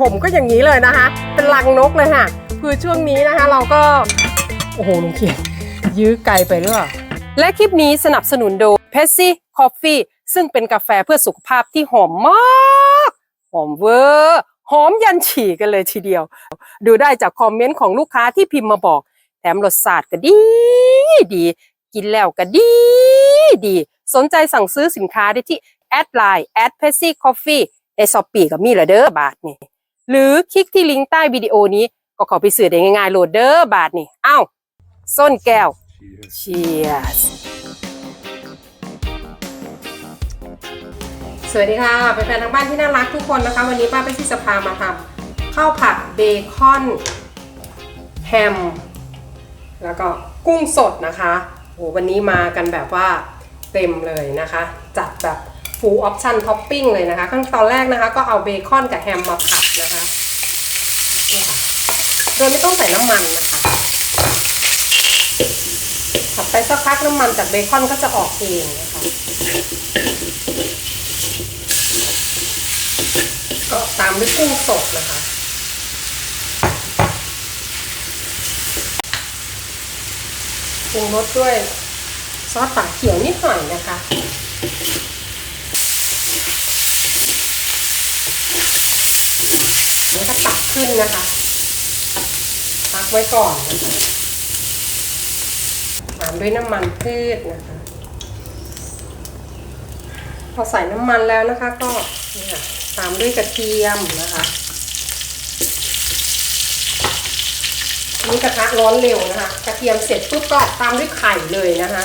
ผมก็อย่างนี้เลยนะคะ เป็นรังนกเลยค่ะ คือช่วงนี้นะคะ เราก็ โอ้โหลุงเขียนยื้อไกลไปหรือเปล่าและคลิปนี้สนับสนุนโดย p e s s y Coffee ซึ่งเป็นกาแฟเพื่อสุขภาพที่หอมมาก หอมเวอร์หอมยันฉี่กันเลยทีเดียว ดูได้จากคอมเมนต์ของลูกค้าที่พิมพ์มาบอก แถมรสชาติก็ดีดี กินแล้วก็ดีดี สนใจสั่งซื้อสินค้าได้ที่แอดไลน์แอดเพซี่คอฟฟี่ในช้อปปีก็มีละเด้อบาทนี่ หรือคลิกที่ลิงก์ใต้วิดีโอนี้ก็ขอไปซื้อได้ง่ายๆโหลดเด้อบาทนี่อ้าวส้นแก้ว Cheers สวัสดีค่ะเป็นแฟนทางบ้านที่น่ารักทุกคนนะคะ วันนี้ป้าไปที่สภามาทำข้าวผัดเบคอนแฮม แล้วก็กุ้งสดนะคะโหวันนี้มากันแบบว่าเต็มเลยนะคะ จัดแบบ full option topping เลยนะคะ ขั้นตอนแรกนะคะ ก็เอาเบคอนกับแฮมมาผัดนะคะนี่ค่ะโดยไม่ต้องใส่น้ำมันนะคะผัดไปสักพักน้ำมันจากเบคอนก็จะออกเองนะคะก็ตามด้วยกุ้งสดนะคะปรุงรสด้วยซอสปาเขียวนิดหน่อยนะคะแล้วก็ตัก ขึ้นนะคะพักไว้ก่อนนะคะตามด้วยน้ำมันพืชนะคะ พอใส่น้ำมันแล้วนะคะก็นี่ค่ะตามด้วยกระเทียมนะคะนี่กระทะร้อนเร็วนะคะ กระเทียมเสร็จปุ๊บก็ตามด้วยไข่เลยนะคะ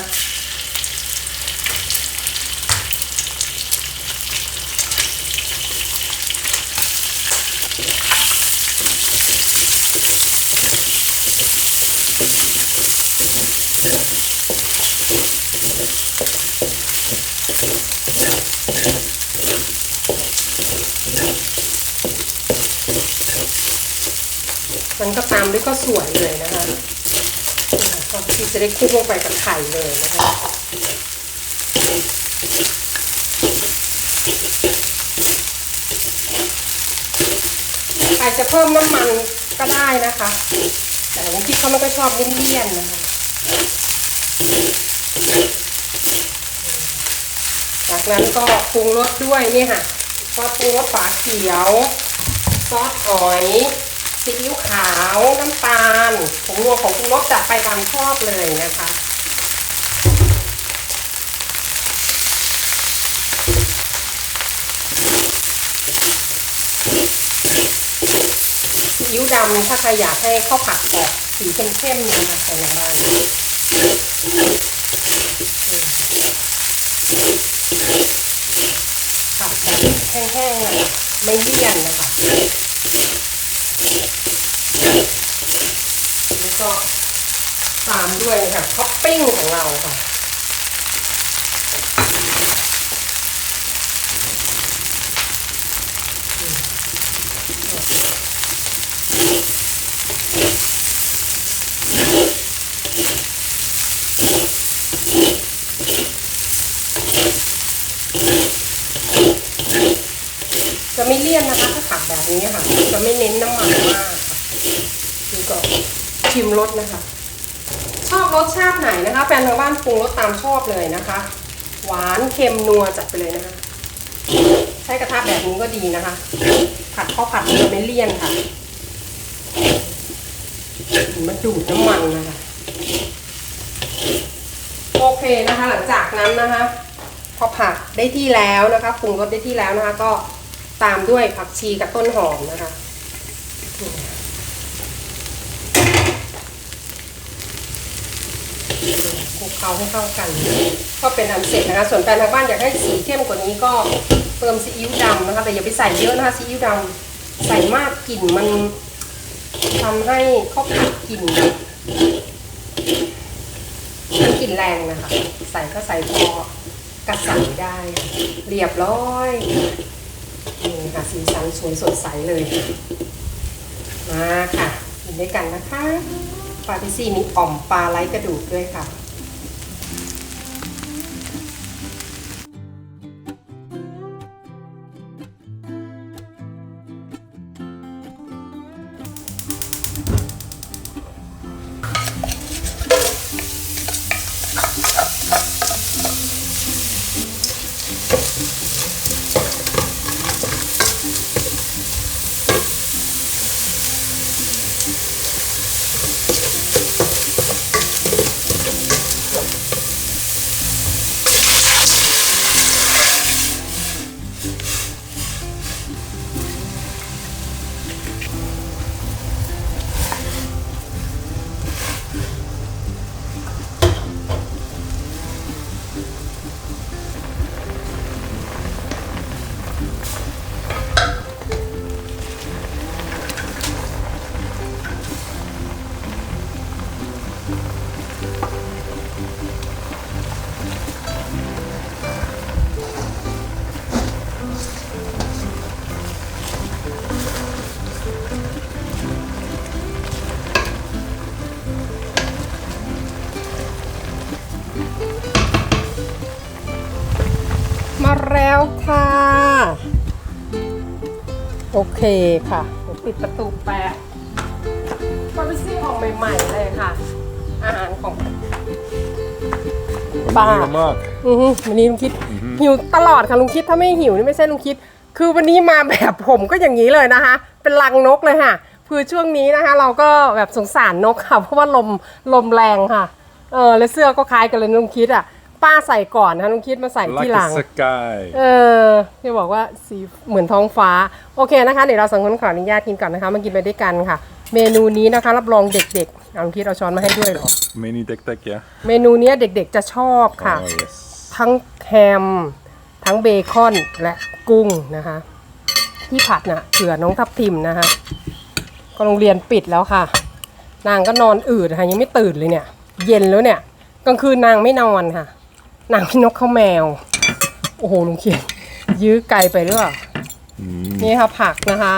มันก็ตามด้วยก็สวยเลยนะคะก็ที่จะได้คลุกลงไปกับไข่เลยนะคะใครจะเพิ่มน้ำมันก็ได้นะคะ แต่บางทีเขาไม่ก็ชอบเลี่ยนๆนะคะ จาก นั้นก็ปรุงรสด้วยนี่ค่ะซอสปรุงรสฝาเขียว ซอสหอยซีอิ๊วขาว น้ำตาลผงนัวของปรุงรสจัดไปตามชอบเลยนะคะ ซีอิ๊วดำถ้าใครอยากให้ข้าวผัดออกสีเข้มๆนะคะใส่ในบ้าน ผัดแบบแห้งๆเลยไม่เลี่ยนนะคะแล้วก็ตามด้วยค่ะท็อปปิ้งของเราค่ะไม่เลี่ยนนะคะถ้าผัดแบบนี้ค่ะ จะไม่เน้นน้ำมันมากค่ะนี่ก็ชิ มรสนะคะ ชอบรสชาติไหนนะคะ แฟนทางบ้านปรุงรสตามชอบเลยนะคะ หวานเค็มนัวจัดไปเลยนะคะ ใช้กระทะแบบนี้ก็ดีนะคะ ผัดข้าวผัดมันจะไม่เลี่ยนค่ะ มันดูดน้ำมันนะคะ โอเคนะคะ หลังจากนั้นนะคะ พอผัดได้ที่แล้วนะคะปรุงรสได้ที่แล้วนะคะ ก็ตามด้วยผักชีกับต้นหอมนะคะ คลุกเคล้าให้เข้ากัน ก็เป็นอันเสร็จนะคะ ส่วนแฟนทางบ้านอยากให้สีเข้มกว่านี้ก็เติมซีอิ๊วดำนะคะ แต่อย่าไปใส่เยอะนะคะซีอิ๊วดำใส่มากกลิ่นมันทำให้ข้าวผัดกลิ่นมันกลิ่นแรงนะคะ ใส่ก็ใส่พอกระสันได้ เรียบร้อยนี่ค่ะสีสันสวยสดใสเลยมาค่ะกินด้วยกันนะคะ ปาติซี่มีอ่อมปลาไร้กระดูกด้วยค่ะ มาแล้วค่ะ โอเคค่ะผมปิดประตูแปะฟาร์มซี่ออกใหม่ๆเลยค่ะ อาหารของบ้า Meneer Mark. อือฮึวันนี้ลุงคิดหิวตลอดค่ะลุงคิดถ้าไม่หิวนี่ไม่ใช่ลุงคิด คือวันนี้มาแบบผมก็อย่างนี้เลยนะคะ เป็นรังนกเลยค่ะคือช่วงนี้นะคะ เราก็แบบสงสารนกค่ะ เพราะว่าลมลมแรงค่ะเออแล้วเสื้อก็คล้ายกันเลยลุงคิดอะ ป้าใส่ก่อนนะลุงคิดมาใส่ Like ที่หลั a ง sakai. เออที่บอกว่าสีเหมือนท้องฟ้า โอเคนะคะ เดี๋ยวเราสองคนขออนุญาตกินก่อนนะคะมากินไปด้วยกันค่ะ เมนูนี้นะคะ รับรองเด็กๆเอาลุงคิดเอาช้อนมาให้ด้วยเหรอ Mini tek tek, ja. เมนูเนี้ยเด็กๆจะชอบค่ะ Oh yes. ทั้งแฮม ทั้งเบคอนและกุ้งนะคะ ที่ผัดน่ะเผื่อน้องทับทิมนะคะ ก็โรงเรียนปิดแล้วค่ะ นางก็นอนอืดค่ะยังไม่ตื่นเลยเนี่ย เย็นแล้วเนี่ยกลางคืนนางไม่นอนค่ะ นางพี่นกเข้าแมว โอ้โหลุงเขียนยื้อไกลไปหรือเปล่านี่ค่ะผักนะคะ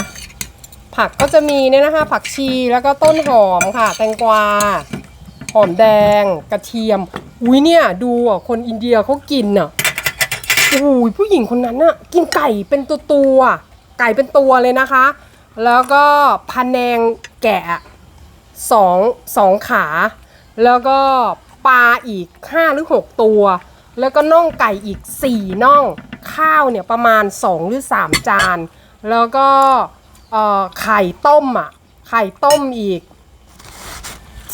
ผักก็จะมีเนี่ยนะคะ ผักชีแล้วก็ต้นหอมค่ะ แตงกวา หอมแดง กระเทียม อุ้ยเนี่ยดูอะคนอินเดียเขากินอะโอ้ยผู้หญิงคนนั้นอะกินไก่เป็นตัวตัวๆไก่เป็นตัวเลยนะคะ แล้วก็พันแนงแกะสองสองขา แล้วก็ปลาอีกห้าหรือหกตัว แล้วก็น่องไก่อีกสี่น่อง ข้าวเนี่ยประมาณสองหรือสามจาน แล้วก็ไข่ต้มอะ ไข่ต้มอีก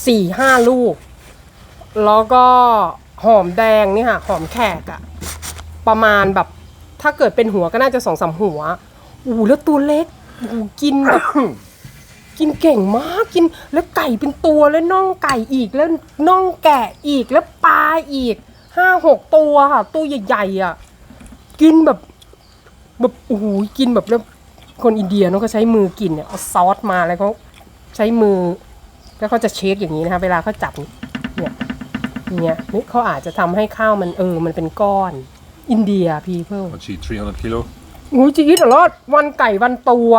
สี่ห้าลูก แล้วก็หอมแดงนี่ค่ะ หอมแขกอะ ประมาณแบบถ้าเกิดเป็นหัวก็น่าจะสองสามหัว อู้แล้วตัวเล็กอู้กินแบบกินเก่งมากกินแล้วไก่เป็นตัวแล้วน่องไก่อีกแล้วน่องแกะอีกแล้วปลาอีก ห้าหกตัวค่ะ ตัวใหญ่ๆอะ กินแบบแบบโอ้โหกินแบบแล้วคนอินเดียเนาะก็ใช้มือกินเนี่ยเอาซอสมาแล้วเขาใช้มือ แล้วเขาจะเช็คอย่างนี้นะคะเวลาเขาจับเนี่ยอย่างเนี่ยนี่เขาอาจจะทำให้ข้าวมันเออ มันเป็นก้อน อินเดียพีเพิล Wat zie je, 300 kilo? หูจีอิตรอดวันไก่วันตัว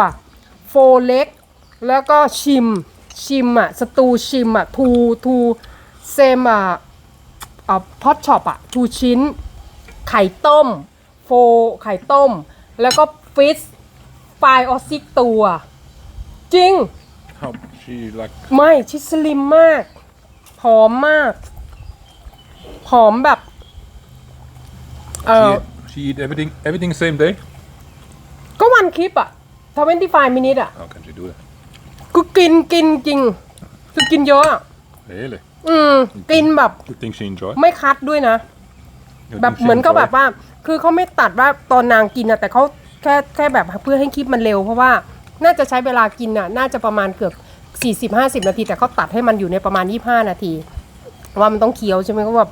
โฟเล็ก แล้วก็ชิม ชิมอะ สตูชิมอะ ทูทูเซมอะ อ่าพอตช็อปอะทูชิ้น ไข่ต้ม โฟ ไข่ต้ม แล้วก็ฟิสไฟออซิกตัว จริง How she like ไม่ชิสลิมมากผอมมากผอมแบบ เออ she, she eat everything everything same day? ก็วันคลิปอะ25มินิอะ How can she do that? ก็กินกินจริง คือกินเยอะอะ Really? อืม กินแบบ You think she enjoy? ไม่คัดด้วยนะ You แบบ think she เหมือนก็ enjoy? แบบว่า คือเขาไม่ตัดว่าตอนนางกินอะแต่เขาแค่แค่แบบเพื่อให้คลิปมันเร็ว เพราะว่าน่าจะใช้เวลากินอะน่าจะประมาณเกือบ 40-50 นาที แต่เขาตัดให้มันอยู่ในประมาณ 25 นาที ว่ามันต้องเคี้ยวใช่ไหมก็แบบ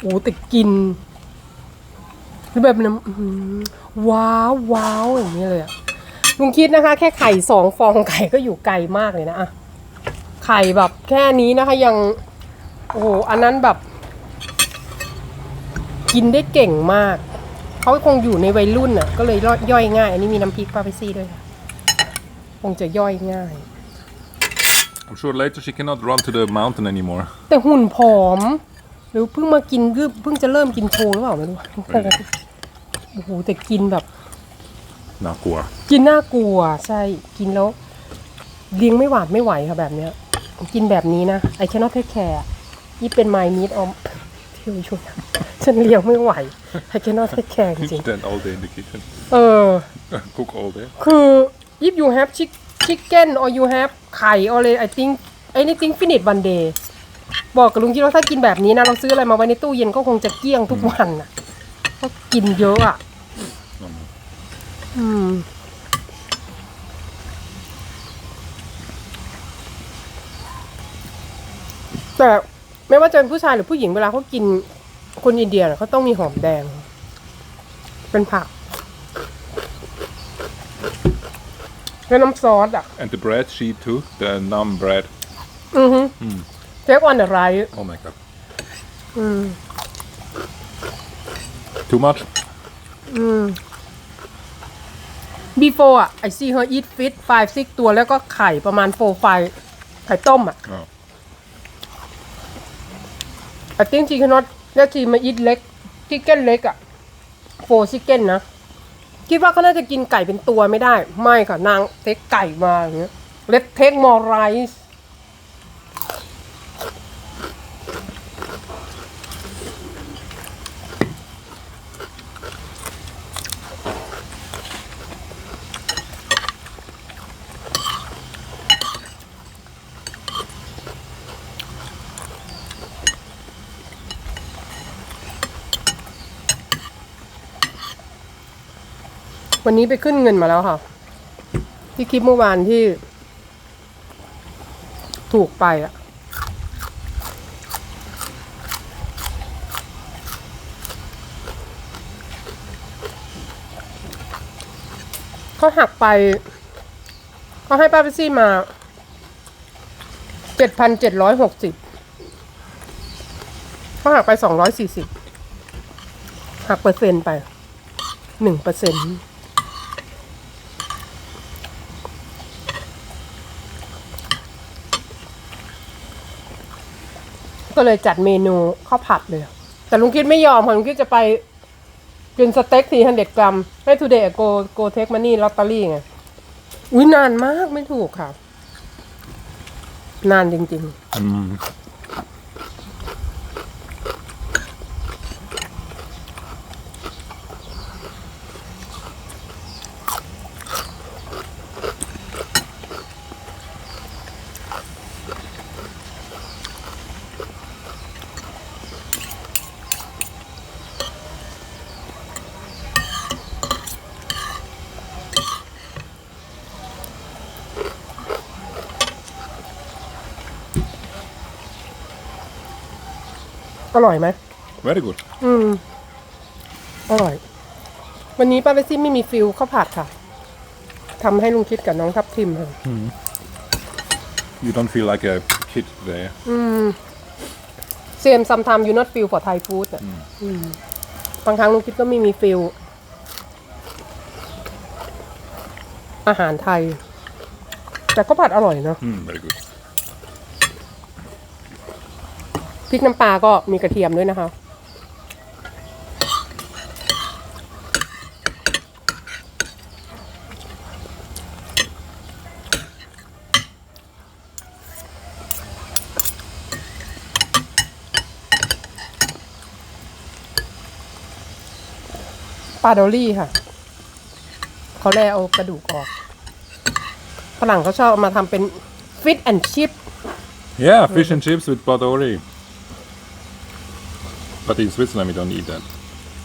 โอ้แต่กินแล้วแบบน้ำอื้อหือว้าวว้าวอย่างนี้เลยอะลุงคิดนะคะ แค่ไข่สองฟองไข่ก็อยู่ไกลมากเลยนะอะไข่แบบแค่นี้นะคะยัง โอ้โห อันนั้นแบบ กินได้เก่งมาก เขาคงอยู่ในวัยรุ่นน่ะ ก็เลยย่อยง่าย อันนี้มีน้ำพริกปาเปซี่ด้วยค่ะคงจะย่อยง่าย I'm sure later she cannot run to the mountain anymore. แต่หุ่นผอม หรือเพิ่งมากินหรือเพิ่งจะเริ่มกินโชว์หรือเปล่าไม่รู้โอ้โหแต่กินแบบ Nakua. กินน่ากลัวใช่กินแล้วเลี้ยงไม่หวาดไม่ไหวค่ะแบบเนี้ย กินแบบนี้นะไอแค่นอตเทคแคร์ นี่เป็นไมมีดอมที่ช่วยฉันเลี้ยงไม่ไหวไอแค่นอตเทคแคร์จริง Stand all day in the kitchen. ๆเออ Cook all day. คือ if you have chick chicken or you have ไข่ or I think anything finish one day บอกกับลุงคิดว่าถ้ากินแบบนี้นะเราซื้ออะไรมาไว้ในตู้เย็นก็คงจะเกลี้ยงทุกวันน่ะเพราะกินเยอะอะ อืม แต่ ไม่ว่าจะเป็นผู้ชายหรือผู้หญิงเวลาเขากินคนอินเดียน่ะเขาต้องมีหอมแดง เป็นผักแล้วน้ำซอสอะ And the bread she eat too. The naan bread. อือฮึเทคออนอะไร Oh my god. Too much? before อะ I see her eat fish five six ตัวแล้วก็ไข่ประมาณ four five ไข่ต้มอะ Oh. I think she cannot แล้ว she มา eat เล็ก chicken เล็กอะชิคเก้นนะ คิดว่าเขาน่าจะกินไก่เป็นตัวไม่ได้ ไม่ค่ะ นางเทคไก่มาอย่างเงี้ยเลตเวันนี้ไปขึ้นเงินมาแล้วค่ะ ที่คลิปเมื่อวานที่ ถูกไปอะเขาหักไปเขาให้ป้าพิซี่มาเจ็ดพันเจ็ดร้อยหกสิบเขาหักไปสองร้อยสี่สิบหักเปอร์เซ็นต์ไปหนึ่งเปอร์เซ็นต์ ก็เลยจัดเมนูข้าวผัดเลย แต่ลุงคิดไม่ยอมค่ะลุงคิดจะไปกินสเต็กสี่ฮันเด็ดกรัมให้ทูเดย์โกโกเทคมานี่ลอตเตอรี่ไงอุ้ยนานมากไม่ถูกค่ะ นานจริง ๆ อืม ร่อยไหม Very good. อืม อร่อย วันนี้ป้าเบซี่ไม่มีฟิลข้าวผัดค่ะทำให้ลุงคิดกับน้องทับทิมค่ะ You don't feel like a kid today. เซมซัมทามยูนอตฟิล for Thai food อะอืมบางครั้งลุงคิดก็ไม่มีฟิลอาหารไทย แต่ก็ผัดอร่อยเนาะ Mm, very good. พริกน้ำปลาก็มีกระเทียมด้วยนะคะ ปลาดอลลี่ค่ะ เขาแล่เอากระดูกออกฝรั่งเขาชอบเอามาทำเป็นฟิตแอนชิพ Yeah, fish and chips with padori. But in Switzerland we don't eat that.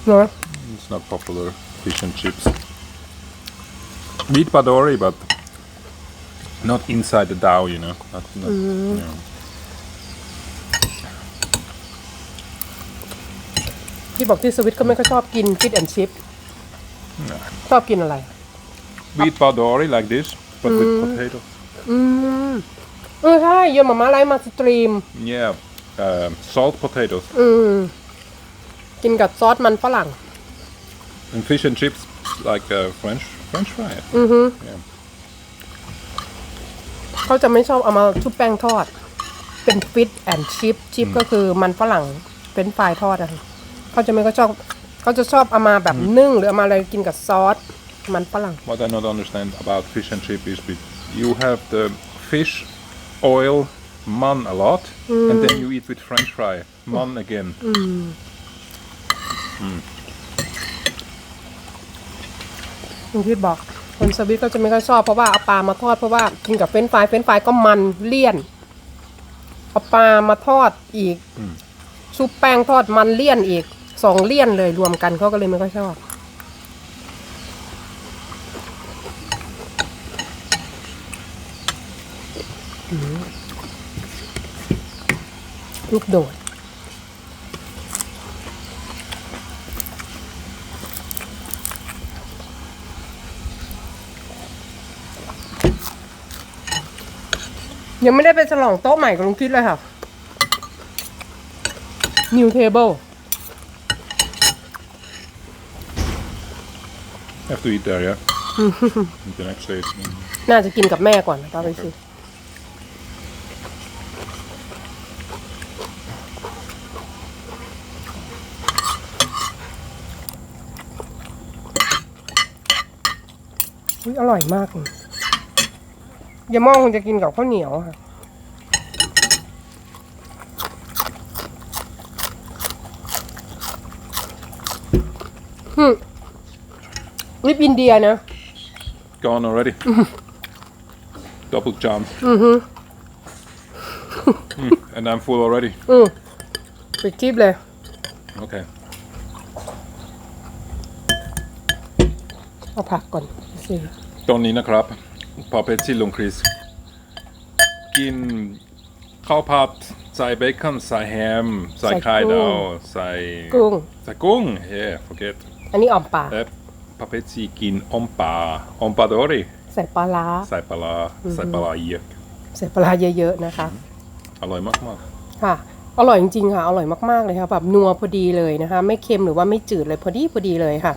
เนอะ It's not popular fish and chips. We eat padori, but not inside the dough, you know. Not, not, you know. ที่บอกที่สวิตเขาไม่ค่อยชอบกินฟิตแอนชิพชอบกินอะไร We eat padori like this, but with potato. อืมเออใช่เยอะมาม่าไลฟ์มาสตรีม Yeah, um, salt potatoes อืม กินกับซอสมันฝรั่ง and fish and chips like uh, French French fry. อือฮึ Yeah. เขาจะไม่ชอบเอามาชุบแป้งทอด เป็นฟิตแอนชิพชิพก็คือมันฝรั่งเป็นฟรายทอดอะค่ะเขาจะไม่ก็ชอบเขาจะชอบเอามาแบบนึ่งหรือเอามาอะไรกินกับซอสมันฝรั่ง What I not understand about fish and chip is with you have the fish oil man a lot, and then you eat with French fry man again. คุณพี่บอก คนสวิตเขาจะไม่ค่อยชอบเพราะว่าเอาปลามาทอดเพราะว่ากินกับเฟรนช์ฟรายเฟรนช์ฟรายก็มันเลี่ยนเอาปลามาทอดอีกซุปแป้งทอดมันเลี่ยนอีกสองเลี่ยนเลยรวมกันเขาก็เลยไม่ค่อยชอบลูกโดด ยังไม่ได้เป็นฉลองโต๊ะใหม่กับลุงคิดเลยค่ะ New Table Have to eat there, yeah? the next day. น่าจะกินกับแม่ก่อนนะป้าไปซื้อร่อยมากเลย ยามองคงจะกินกับข้าวเหนียวค่ะอืมลิปอินเดียนะ Gone already. Double jump. Mm-hmm. Mm, and I'm full already. อืมปิดคลิปเลย Okay. เอาผักก่อนสิ ตอนนี้นะครับ พอเพชรที่ลุงคริส กินข้าวผัดใส่เบคอนใส่แฮม ใส่ไข่ดาวใส่กุ้งใส่กุ้ง yeah forget อันนี้อ่อมปลาและพอเพชรที่กินอมปลาอมปลาดอริใส่ปลาร้าใส่ปลาร้าใส่ปลาร้าเยอะใส่ปลาร้าเยอะๆนะคะ อร่อยมากค่ะอร่อยจริงๆค่ะ อร่อยมากๆเลยค่ะแบบนัวพอดีเลยนะคะ ไม่เค็มหรือว่าไม่จืดเลยพอดีพอดีเลยค่ะ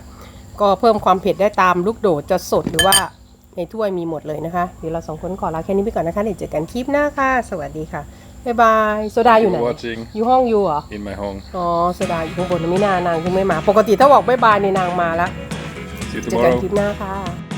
ก็เพิ่มความเผ็ดได้ตามลูกโดดจะสดหรือว่า ในถ้วยมีหมดเลยนะคะ เดี๋ยวเราสองคนขอลาแค่นี้ไปก่อนนะคะ เดี๋ยวเจอกันคลิปหน้าค่ะ สวัสดีค่ะ บ๊ายบาย โซดาอยู่ไหน watching อยู่ห้องอยู่เหรอ in my home อ๋อ โซดาอยู่ข้างบนไม่นานางยังไม่มา ปกติถ้าบอกบ๊ายบายในนางมาแล้ว see you เจอกัน tomorrow คลิปหน้าค่ะ